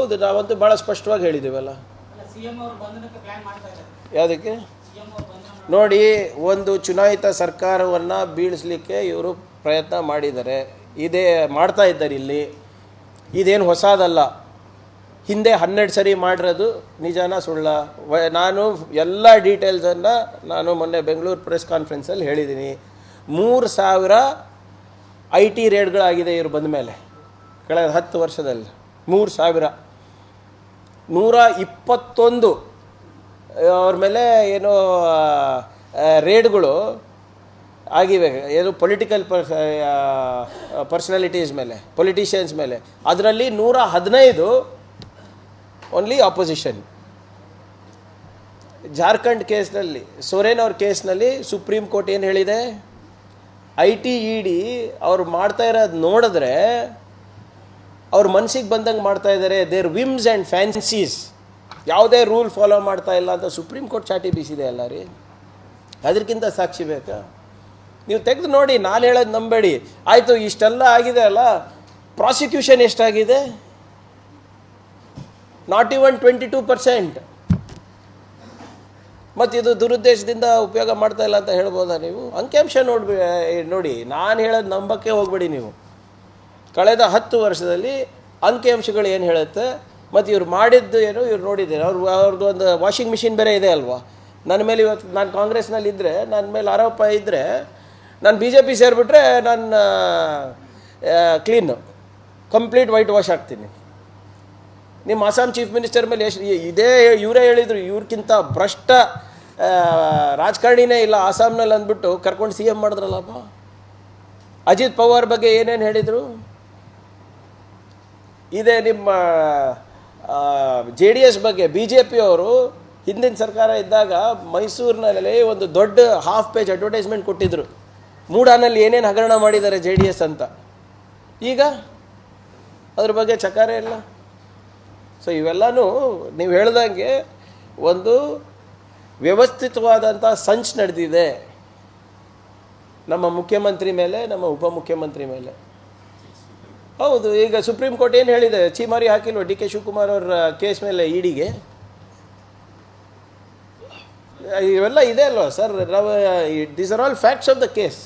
ಹೌದು ನಾವಂತೂ ಭಾಳ ಸ್ಪಷ್ಟವಾಗಿ ಹೇಳಿದ್ದೀವಲ್ಲ. ಯಾವುದಕ್ಕೆ? ನೋಡಿ ಒಂದು ಚುನಾಯಿತ ಸರ್ಕಾರವನ್ನು ಬೀಳಿಸ್ಲಿಕ್ಕೆ ಇವರು ಪ್ರಯತ್ನ ಮಾಡಿದ್ದಾರೆ. ಇದೇ ಮಾಡ್ತಾ ಇದ್ದಾರೆ ಇಲ್ಲಿ. ಇದೇನು ಹೊಸದಲ್ಲ. ಹಿಂದೆ ಹನ್ನೆರಡು ಸರಿ ಮಾಡಿರೋದು ನಿಜಾನ ಸುಳ್ಳ. ನಾನು ಎಲ್ಲ ಡೀಟೇಲ್ಸನ್ನು ನಾನು ಮೊನ್ನೆ ಬೆಂಗಳೂರು ಪ್ರೆಸ್ ಕಾನ್ಫರೆನ್ಸಲ್ಲಿ ಹೇಳಿದ್ದೀನಿ. ಮೂರು ಸಾವಿರ ಐ ಟಿ ರೇಡ್ಗಳಾಗಿದೆ ಇವರು ಬಂದ ಮೇಲೆ ಕಳೆದ ಹತ್ತು ವರ್ಷದಲ್ಲಿ. ಮೂರು ಸಾವಿರ. ನೂರ ಇಪ್ಪತ್ತೊಂದು ಅವ್ರ ಮೇಲೆ ಏನು ರೇಡ್ಗಳು ಆಗಿವೆ. ಏನು ಪೊಲಿಟಿಕಲ್ ಪರ್ಸನಾಲಿಟೀಸ್ ಮೇಲೆ ಪೊಲಿಟಿಷಿಯನ್ಸ್ ಮೇಲೆ. ಅದರಲ್ಲಿ ನೂರ ಹದಿನೈದು ಓನ್ಲಿ ಆಪೋಸಿಷನ್ ಜಾರ್ಖಂಡ್ ಕೇಸ್ನಲ್ಲಿ, ಸೊರೇನ್ ಅವ್ರ ಕೇಸ್ನಲ್ಲಿ ಸುಪ್ರೀಂ ಕೋರ್ಟ್ ಏನು ಹೇಳಿದೆ? ಐ ಟಿ ಇ ಡಿ ಅವ್ರು ಮಾಡ್ತಾ ಇರೋದು ನೋಡಿದ್ರೆ ಅವ್ರ ಮನಸ್ಸಿಗೆ ಬಂದಂಗೆ ಮಾಡ್ತಾ ಇದ್ದಾರೆ ದೇರ್ ವಿಮ್ಸ್ ಆ್ಯಂಡ್ ಫ್ಯಾನ್ಸೀಸ್ ಯಾವುದೇ ರೂಲ್ ಫಾಲೋ ಮಾಡ್ತಾ ಇಲ್ಲ ಅಂತ ಸುಪ್ರೀಂ ಕೋರ್ಟ್ ಚಾಟಿ ಬೀಸಿದೆ ಅಲ್ಲ ರೀ? ಅದಕ್ಕಿಂತ ಸಾಕ್ಷಿ ಬೇಕಾ? ನೀವು ತೆಗೆದು ನೋಡಿ, ನಾನು ಹೇಳೋದು ನಂಬೇಡಿ. ಆಯಿತು, ಇಷ್ಟೆಲ್ಲ ಆಗಿದೆ ಅಲ್ಲ? ಪ್ರಾಸಿಕ್ಯೂಷನ್ ಎಷ್ಟಾಗಿದೆ? Not even twenty two percent ಮತ್ತು ಇದು ದುರುದ್ದೇಶದಿಂದ ಉಪಯೋಗ ಮಾಡ್ತಾ ಇಲ್ಲ ಅಂತ ಹೇಳ್ಬೋದಾ ನೀವು? ಅಂಕಿಅಂಶ ನೋಡ್ಬಿ ನೋಡಿ, ನಾನು ಹೇಳೋದು ನಂಬಕ್ಕೆ ಹೋಗ್ಬೇಡಿ ನೀವು. ಕಳೆದ ಹತ್ತು ವರ್ಷದಲ್ಲಿ ಅಂಕಿಅಂಶಗಳು ಏನು ಹೇಳುತ್ತೆ? ಮತ್ತು ಇವ್ರು ಮಾಡಿದ್ದು ಏನು ಇವ್ರು ನೋಡಿದ್ದೇನೆ. ಅವ್ರು ಅವ್ರದ್ದು ಒಂದು ವಾಷಿಂಗ್ ಮಿಷಿನ್ ಬೇರೆ ಇದೆ ಅಲ್ವಾ? ನನ್ನ ಮೇಲೆ ಇವತ್ತು ನಾನು ಕಾಂಗ್ರೆಸ್ನಲ್ಲಿ ಇದ್ದರೆ ನನ್ನ ಮೇಲೆ ಆರೋಪ ಇದ್ದರೆ ನಾನು ಬಿ ಜೆ ಪಿ ಸೇರಿಬಿಟ್ರೆ ನನ್ನ ಕ್ಲೀನು ಕಂಪ್ಲೀಟ್ ವೈಟ್ ವಾಶ್ ಆಗ್ತೀನಿ ನಿಮ್ಮ ಅಸ್ಸಾಂ ಚೀಫ್ ಮಿನಿಸ್ಟರ್ ಮೇಲೆ ಎಷ್ಟು ಇದೇ ಇವರೇ ಹೇಳಿದರು ಇವ್ರಿಗಿಂತ ಭ್ರಷ್ಟ ರಾಜಕಾರಣಿನೇ ಇಲ್ಲ ಅಸ್ಸಾಂನಲ್ಲಿ ಅಂದ್ಬಿಟ್ಟು ಕರ್ಕೊಂಡು ಸಿ ಎಂ ಮಾಡಿದ್ರಲ್ಲಪ್ಪ? ಅಜಿತ್ ಪವಾರ್ ಬಗ್ಗೆ ಏನೇನು ಹೇಳಿದರು? ಇದೇ ನಿಮ್ಮ ಜೆ ಡಿ ಎಸ್ ಬಗ್ಗೆ. ಬಿ ಜೆ ಪಿಯವರು ಹಿಂದಿನ ಸರ್ಕಾರ ಇದ್ದಾಗ ಮೈಸೂರಿನಲ್ಲಿ ಒಂದು ದೊಡ್ಡ ಹಾಫ್ ಪೇಜ್ ಅಡ್ವರ್ಟೈಸ್ಮೆಂಟ್ ಕೊಟ್ಟಿದ್ದರು ಮೂಡಾನಲ್ಲಿ ಏನೇನು ಹಗರಣ ಮಾಡಿದ್ದಾರೆ ಜೆ ಡಿ ಎಸ್ ಅಂತ. ಈಗ ಅದ್ರ ಬಗ್ಗೆ ಚಕಾರ ಇಲ್ಲ. ಸೊ ಇವೆಲ್ಲನೂ ನೀವು ಹೇಳ್ದಂಗೆ ಒಂದು ವ್ಯವಸ್ಥಿತವಾದಂಥ ಸಂಚ್ ನಡೆದಿದೆ. ನಮ್ಮ ಮುಖ್ಯಮಂತ್ರಿ ಮೇಲೆ, ನಮ್ಮ ಉಪಮುಖ್ಯಮಂತ್ರಿ ಮೇಲೆ. ಹೌದು, ಈಗ ಸುಪ್ರೀಂ ಕೋರ್ಟ್ ಏನು ಹೇಳಿದೆ? ಚೀಮಾರಿ ಹಾಕಿಲ್ವ? ಡಿ ಕೆ ಶಿವಕುಮಾರ್ ಅವರ ಕೇಸ್ ಮೇಲೆ ಇಡಿಗೆ ಇವೆಲ್ಲ ಇದೆ ಅಲ್ವಾ ಸರ್? ನಾವು these are all facts of the case